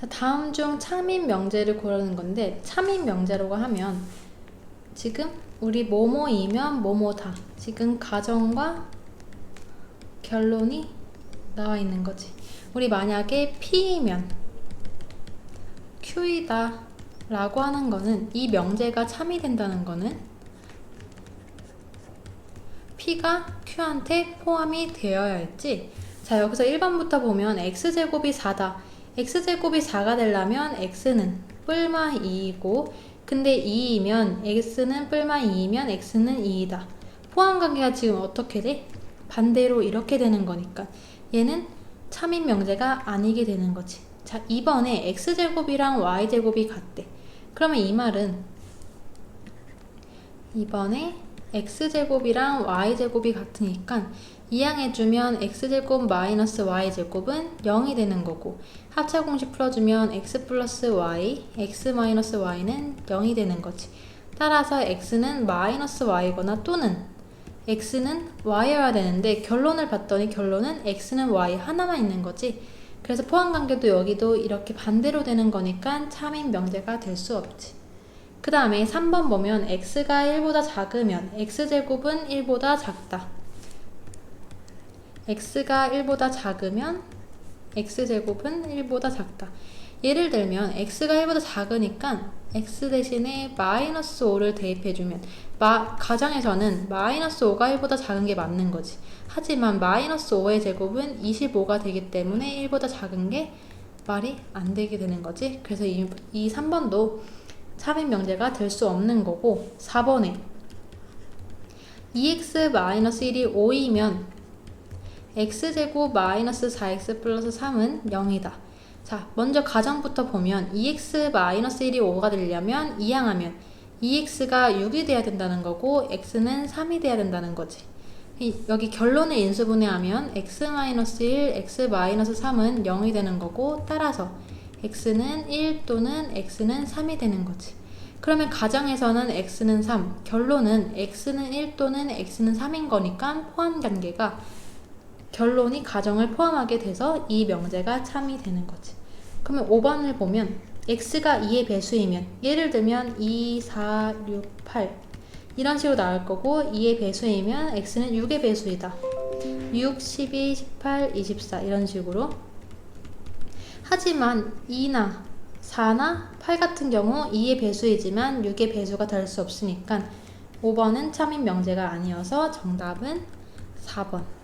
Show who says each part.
Speaker 1: 자, 다음 중 참인 명제를 고르는 건데 참인 명제라고 하면 지금 우리 뭐뭐이면 뭐뭐다. 지금 가정과 결론이 나와 있는 거지. 우리 만약에 P이면 Q이다 라고 하는 거는 이 명제가 참이 된다는 거는 P가 Q한테 포함이 되어야 했지. 자, 여기서 1번부터 보면 X제곱이 4다. X제곱이 4가 되려면 X는 뿔마 2이고, 근데 2이면 X는 뿔마 2이면 X는 2이다. 포함 관계가 지금 어떻게 돼? 반대로 이렇게 되는 거니까. 얘는 참인 명제가 아니게 되는 거지. 자, 이번에 X제곱이랑 Y제곱이 같대. 그러면 이 말은 이번에 x제곱이랑 y제곱이 같으니까 이항해주면 x제곱 마이너스 y제곱은 0이 되는 거고 합차 공식 풀어주면 x 플러스 y, x 마이너스 y는 0이 되는 거지. 따라서 x는 마이너스 y거나 또는 x는 y여야 되는데 결론을 봤더니 결론은 x는 y 하나만 있는 거지. 그래서 포함관계도 여기도 이렇게 반대로 되는 거니까 참인 명제가 될 수 없지. 그 다음에 3번 보면 x가 1보다 작으면 x제곱은 1보다 작다. x가 1보다 작으면 x제곱은 1보다 작다. 예를 들면 x가 1보다 작으니까 x 대신에 마이너스 5를 대입해주면 마, 가정에서는 마이너스 5가 1보다 작은 게 맞는 거지. 하지만 마이너스 5의 제곱은 25가 되기 때문에 1보다 작은 게 말이 안 되게 되는 거지. 그래서 이, 이 3번도 참인 명제가 될 수 없는 거고 4번에 2x-1이 5이면 x제곱 마이너스 4x 플러스 3은 0이다. 자, 먼저 가정부터 보면 2x-1이 5가 되려면 이항하면 2x가 6이 돼야 된다는 거고 x는 3이 돼야 된다는 거지. 이- 여기 결론을 인수분해하면 x-1, x-3은 0이 되는 거고 따라서 x는 1 또는 x는 3이 되는 거지. 그러면 가정에서는 x는 3, 결론은 x는 1 또는 x는 3인 거니까 포함 관계가 결론이 가정을 포함하게 돼서 이 명제가 참이 되는 거지. 그러면 5번을 보면 x가 2의 배수이면 예를 들면 2, 4, 6, 8 이런 식으로 나올 거고 2의 배수이면 x는 6의 배수이다. 6, 12, 18, 24 이런 식으로 하지만 2나 4나 8 같은 경우 2의 배수이지만 6의 배수가 될 수 없으니까 5번은 참인 명제가 아니어서 정답은 4번.